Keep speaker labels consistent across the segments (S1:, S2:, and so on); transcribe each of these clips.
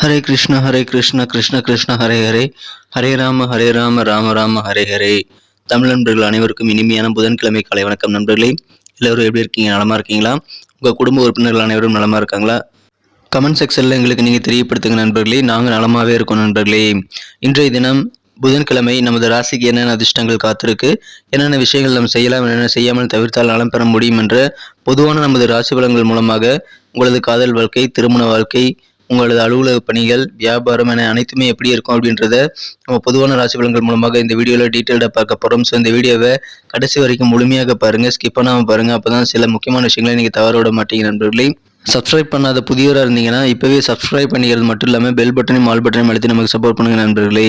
S1: ஹரே கிருஷ்ண ஹரே கிருஷ்ண கிருஷ்ண கிருஷ்ண ஹரே ஹரே ஹரே ராம ஹரே ராம ராம ராம ஹரே ஹரே தமிழ் நண்பர்கள் அனைவருக்கும் இனிமையான புதன்கிழமை காலை வணக்கம் நண்பர்களே எல்லோரும் எப்படி இருக்கீங்க நலமா இருக்கீங்களா உங்கள் குடும்ப உறுப்பினர்கள் அனைவரும் நலமா இருக்காங்களா கமெண்ட் செக்ஷனில் எங்களுக்கு நீங்கள் தெரியப்படுத்துங்க நண்பர்களே நாங்கள் நலமாகவே இருக்கோம் நண்பர்களே இன்றைய தினம் புதன்கிழமை நமது ராசிக்கு என்னென்ன அதிர்ஷ்டங்கள் காத்திருக்கு என்னென்ன விஷயங்கள் நாம் செய்யலாம் என்னென்ன செய்யாமல் தவிர்த்தால் நலம் பெற முடியும் என்ற பொதுவான நமது ராசி பலங்கள் மூலமாக உங்களது காதல் வாழ்க்கை திருமண வாழ்க்கை உங்களது அலுவலக பணிகள் வியாபாரம் என அனைத்துமே எப்படி இருக்கும் அப்படின்றத நம்ம பொதுவான ராசி பலன்கள் மூலமாக இந்த வீடியோவில் டீட்டெயிலாக பார்க்க போகிறோம் ஸோ இந்த வீடியோவை கடைசி வரைக்கும் முழுமையாக பாருங்கள் ஸ்கிப் பண்ணாமல் பாருங்கள் அப்போ தான் சில முக்கியமான விஷயங்களை நீங்கள் தவற விட மாட்டீங்க நண்பர்களே சப்ஸ்கிரைப் பண்ணாத புதியவராக இருந்தீங்கன்னா இப்போவே சப்ஸ்கிரைப் பண்ணிக்கிறது மட்டும் இல்லாமல் பெல் பட்டனையும் ஆல் பட்டனையும் அழுத்தி நமக்கு சப்போர்ட் பண்ணுங்கள் நண்பர்களே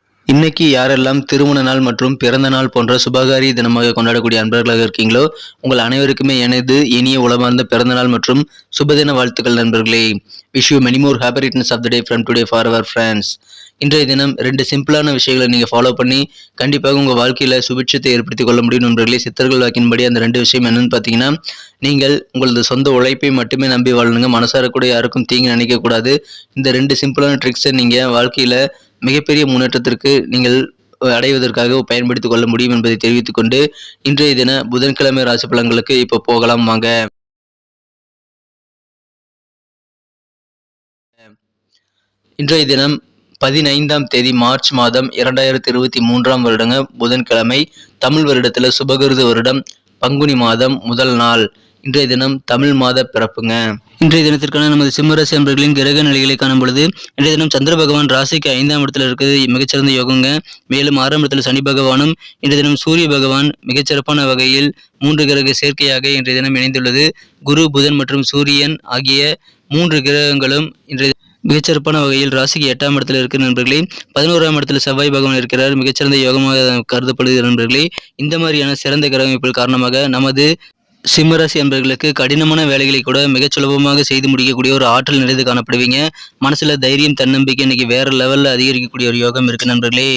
S1: இன்னைக்கு யாரெல்லாம் திருமண நாள் மற்றும் பிறந்த நாள் போன்ற சுபகாரி தினமாக கொண்டாடக்கூடிய அன்பர்களாக இருக்கீங்களோ உங்கள் அனைவருக்குமே எனது இனிய உளமார்ந்த பிறந்த நாள் மற்றும் சுபதின வாழ்த்துக்கள் நண்பர்களே wish you many more happy of the day from today for our friends இன்றைய தினம் ரெண்டு சிம்பிளான விஷயங்களை நீங்கள் ஃபாலோ பண்ணி கண்டிப்பாக உங்கள் வாழ்க்கையில் சுபிட்சத்தை ஏற்படுத்திக் கொள்ள முடியும் நண்பர்களே சித்தர்கள் வாக்கின்படி அந்த ரெண்டு விஷயம் என்னன்னு பார்த்தீங்கன்னா நீங்கள் உங்களது சொந்த உழைப்பை மட்டுமே நம்பி வாழணுங்க மனசார கூட யாருக்கும் தீங்கு நினைக்கக்கூடாது இந்த ரெண்டு சிம்பிளான ட்ரிக்ஸை நீங்கள் வாழ்க்கையில் மிகப்பெரிய முன்னேற்றத்திற்கு நீங்கள் அடைவதற்காக பயன்படுத்திக் கொள்ள முடியும் என்பதை தெரிவித்துக்கொண்டு இன்றைய தின புதன்கிழமை ராசி பலன்களுக்கு இப்போ போகலாம் வாங்க இன்றைய தினம் பதினைந்தாம் தேதி மார்ச் மாதம் இரண்டாயிரத்தி இருபத்தி மூன்றாம் வருடங்க புதன்கிழமை தமிழ் வருடத்துல சுபகிருத வருடம் பங்குனி மாதம் முதல் நாள் இன்றைய தினம் தமிழ் மாத பிறப்புங்க இன்றைய தினத்திற்கான நமது சிம்மராசி அன்பர்களின் கிரக நிலைகளை காணும் பொழுது இன்றைய தினம் சந்திர பகவான் ராசிக்கு ஐந்தாம் இடத்துல இருக்குது மிகச்சிறந்த யோகங்க மேலும் ஆறாம் இடத்துல சனி பகவானும் இன்றைய தினம் சூரிய பகவான் மிகச்சிறப்பான வகையில் மூன்று கிரக சேர்க்கையாக இன்றைய தினம் இணைந்துள்ளது குரு புதன் மற்றும் சூரியன் ஆகிய மூன்று கிரகங்களும் இன்றைய மிகச்சிறப்பான வகையில் ராசிக்கு எட்டாம் இடத்தில் இருக்கிற நண்பர்களே பதினோராம் இடத்துல செவ்வாய் பகவான் இருக்கிறார் மிகச்சிறந்த யோகமாக கருதப்படுகிற நண்பர்களே இந்த மாதிரியான சிறந்த கிரகமைப்புகள் காரணமாக நமது சிம்மராசி அன்பர்களுக்கு கடினமான வேலைகளை கூட மிகச் சுலபமாக செய்து முடிக்கக்கூடிய ஒரு ஆற்றல் நிறைந்து காணப்படுவீங்க மனசில் தைரியம் தன்னம்பிக்கை இன்னைக்கு வேற லெவலில் அதிகரிக்கக்கூடிய ஒரு யோகம் இருக்கு நண்பர்களே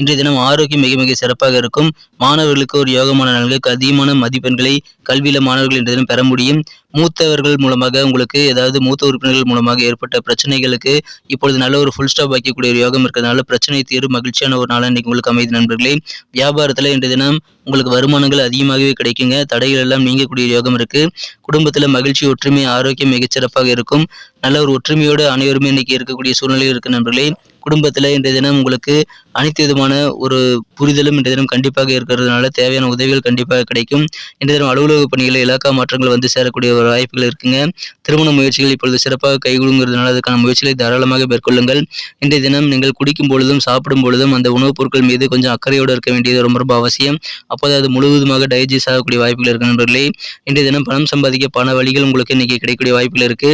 S1: இன்றைய தினம் ஆரோக்கியம் மிக மிக சிறப்பாக இருக்கும் மாணவர்களுக்கு ஒரு யோகமான நன்களுக்கு அதிகமான மதிப்பெண்களை கல்வியில் மாணவர்கள் இன்றைய தினம் பெற முடியும் மூத்தவர்கள் மூலமாக உங்களுக்கு ஏதாவது மூத்த உறுப்பினர்கள் மூலமாக ஏற்பட்ட பிரச்சனைகளுக்கு இப்பொழுது நல்ல ஒரு ஃபுல் ஸ்டாப் வைக்கக்கூடிய ஒரு யோகம் இருக்கிறதுனால பிரச்சனை தீர்வு மகிழ்ச்சியான ஒரு நாளாக இன்றைக்கி உங்களுக்கு அமைதி நண்பர்களே வியாபாரத்தில் இன்றைய தினம் உங்களுக்கு வருமானங்கள் அதிகமாகவே கிடைக்குங்க தடைகள் எல்லாம் நீங்கக்கூடிய யோகம் இருக்குது குடும்பத்தில் மகிழ்ச்சி ஒற்றுமை ஆரோக்கியம் மிகச்சிறப்பாக இருக்கும் நல்ல ஒரு ஒற்றுமையோடு அனைவருமே இன்னைக்கு இருக்கக்கூடிய சூழ்நிலை இருக்கு நண்பர்களே குடும்பத்தில் இன்றைய தினம் உங்களுக்கு அனைத்து விதமான ஒரு புரிதலும் இன்றைய தினம் கண்டிப்பாக இருக்கிறதுனால தேவையான உதவிகள் கண்டிப்பாக கிடைக்கும் இந்த தினம் அலுவலக பணிகளில் இலாக்கா மாற்றங்கள் வந்து சேரக்கூடிய ஒரு வாய்ப்புகள் இருக்குங்க திருமண முயற்சிகள் இப்பொழுது சிறப்பாக கைகூடுங்கிறதுனால அதுக்கான முயற்சிகளை தாராளமாக மேற்கொள்ளுங்கள் இன்றைய தினம் நீங்கள் குடிக்கும் பொழுதும் சாப்பிடும் பொழுதும் அந்த உணவுப் பொருட்கள் மீது கொஞ்சம் அக்கறையோடு இருக்க வேண்டியது ரொம்ப ரொம்ப அவசியம் அப்போது அது முழுவதுமாக டைஜஸ்ட் ஆகக்கூடிய வாய்ப்புகள் இருக்கு நண்பர்களே இன்றைய தினம் பணம் சம்பாதிக்க பண வழிகள் உங்களுக்கு இன்னைக்கு கிடைக்கக்கூடிய வாய்ப்புகள் இருக்கு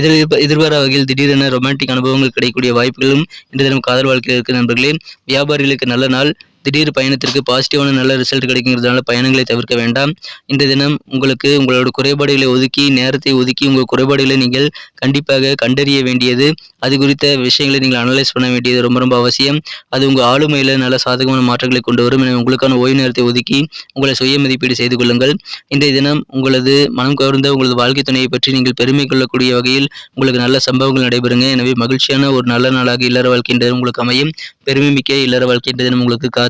S1: எதிர்ப்பு எதிர்பாரா வகையில் திடீரென ரொமான்டிக் அனுபவங்கள் கிடைக்கக்கூடிய வாய்ப்புகளும் இன்றைய தினம் காதல் வாழ்க்கையில் இருக்கிற நண்பர்களே வியாபாரிகளுக்கு நல்ல நாள் திடீர் பயணத்திற்கு பாசிட்டிவான நல்ல ரிசல்ட் கிடைக்குங்கிறதுனால பயணங்களை தவிர்க்க வேண்டாம் இந்த தினம் உங்களுக்கு உங்களோட குறைபாடுகளை ஒதுக்கி நேரத்தை ஒதுக்கி உங்கள் குறைபாடுகளை நீங்கள் கண்டிப்பாக கண்டறிய வேண்டியது அது குறித்த விஷயங்களை நீங்கள் அனலைஸ் பண்ண வேண்டியது ரொம்ப ரொம்ப அவசியம் அது உங்கள் ஆளுமையில் நல்ல சாதகமான மாற்றங்களை கொண்டு வரும் எனவே உங்களுக்கான ஓய்வு நேரத்தை ஒதுக்கி உங்களை சுய மதிப்பீடு செய்து கொள்ளுங்கள் இந்த தினம் உங்களது மனம் கவர்ந்த உங்களது வாழ்க்கை துணையை பற்றி நீங்கள் பெருமை கொள்ளக்கூடிய வகையில் உங்களுக்கு நல்ல சம்பவங்கள் நடைபெறுங்க எனவே மகிழ்ச்சியான ஒரு நல்ல நாளாக இல்லற வாழ்க்கை உங்களுக்கு அமையும் பெருமை மிக்க இல்லற வாழ்க்கை தினம் உங்களுக்கு காத்து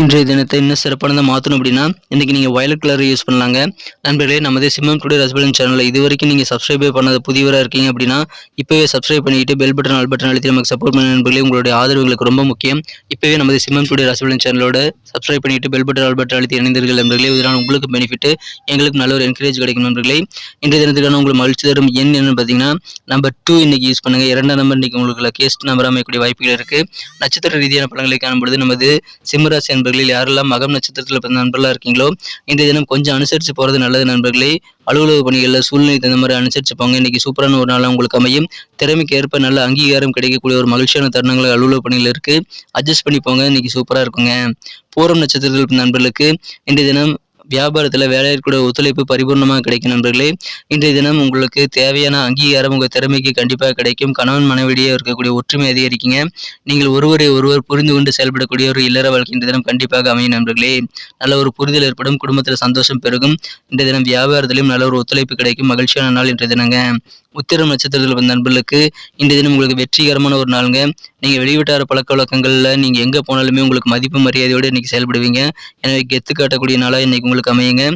S1: இன்றைய தினத்தை இன்னும் சிறப்பானதை மாற்றணும் அப்படின்னா இன்றைக்கி நீங்கள் வயலட் கலர் யூஸ் பண்ணலாங்க நண்பர்களே நமது சிம்மம் டுடே ரசபலன் சேனலில் இது வரைக்கும் நீங்கள் சப்ஸ்கிரைபே பண்ணாத புதியவராக இருக்கீங்க அப்படின்னா இப்போவே சப்ஸ்கிரைப் பண்ணிட்டு பெல் பட்டன் ஆல் பட்டன் அழுத்தி நமக்கு சப்போர்ட் பண்ண நண்பர்களே உங்களுடைய ஆதரவுகளுக்கு ரொம்ப முக்கியம் இப்போவே நமது சிம்மம் டுடே ரசபலன் சேனலோட சப்ஸ்கிரைப் பண்ணிட்டு பெல் பட்டன் ஆல் பட்டன் அழுத்தி இணைந்தீர்கள் நண்பர்களே இதனால் உங்களுக்கு பெனிஃபிட் எங்களுக்கு நல்ல ஒரு என்கரேஜ் கிடைக்கும் நண்பர்களே இன்றைய தினத்துக்கான உங்களுக்கு மகிழ்ச்சி தரும் எண் என்னன்னு பார்த்தீங்கன்னா நம்பர் டூ இன்னைக்கு யூஸ் பண்ணுங்கள் இரண்டாம் நம்பர் இன்னைக்கு உங்களுக்கு கேஸ்ட் நம்பர் அமைக்கக்கூடிய வாய்ப்புகள் இருக்குது நட்சத்திர ரீதியான படங்களை காணும்பொழுது நமது சிம்மராசி நண்பர்களில் யாரெல்லாம் மகம் நட்சத்திரத்தில் பிறந்த நண்பர்களாக இருக்கீங்களோ இந்த தினம் கொஞ்சம் அனுசரித்து போகிறது நல்லது நண்பர்களே அலுவலக பணிகளில் சூழ்நிலை தகுந்த மாதிரி அனுசரிச்சு போங்க இன்னைக்கு சூப்பரான ஒரு நாளாக உங்களுக்கு அமையும் திறமைக்கு ஏற்ப நல்ல அங்கீகாரம் கிடைக்கக்கூடிய ஒரு மகிழ்ச்சியான தருணங்கள் அலுவலக பணிகள் இருக்குது அட்ஜஸ்ட் பண்ணி போங்க இன்னைக்கு சூப்பராக இருக்குங்க பூரம் நட்சத்திரத்தில் நண்பர்களுக்கு இன்றைய தினம் வியாபாரத்தில் வேலையாட்களோட ஒத்துழைப்பு பரிபூர்ணமாக கிடைக்கும் நண்பர்களே இன்றைய தினம் உங்களுக்கு தேவையான அங்கீகாரம் உங்கள் திறமைக்கு கண்டிப்பாக கிடைக்கும் கணவன் மனைவிடையே இருக்கக்கூடிய ஒற்றுமை அதிகரிக்கீங்க நீங்கள் ஒருவரை ஒருவர் புரிந்து கொண்டு செயல்படக்கூடிய ஒரு இல்லற வாழ்க்கை இன்றைய தினம் கண்டிப்பாக அமையும் நண்பர்களே நல்ல ஒரு புரிதல் ஏற்படும் குடும்பத்தில் சந்தோஷம் பெருகும் இன்றைய தினம் வியாபாரத்திலும் நல்ல ஒரு ஒத்துழைப்பு கிடைக்கும் மகிழ்ச்சியான நாள் இன்றைய தினங்க உத்திரம் நட்சத்திரத்தில் வந்த நண்பர்களுக்கு இந்த தினம் உங்களுக்கு வெற்றிகரமான ஒரு நாளுங்க நீங்கள் வெளிவிட்டார பழக்க வழக்கங்களில் நீங்கள் எங்கே போனாலுமே உங்களுக்கு மதிப்பு மரியாதையோடு இன்றைக்கி செயல்படுவீங்க எனவே கெத்து காட்டக்கூடிய நாளாக இன்றைக்கி உங்களுக்கு அமையுங்க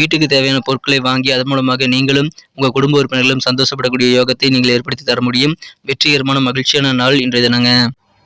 S1: வீட்டுக்கு தேவையான பொருட்களை வாங்கி அதன் மூலமாக நீங்களும் உங்கள் குடும்ப உறுப்பினர்களும் சந்தோஷப்படக்கூடிய யோகத்தை நீங்கள் ஏற்படுத்தி தர முடியும் வெற்றிகரமான மகிழ்ச்சியான நாள் இன்றைய தினங்க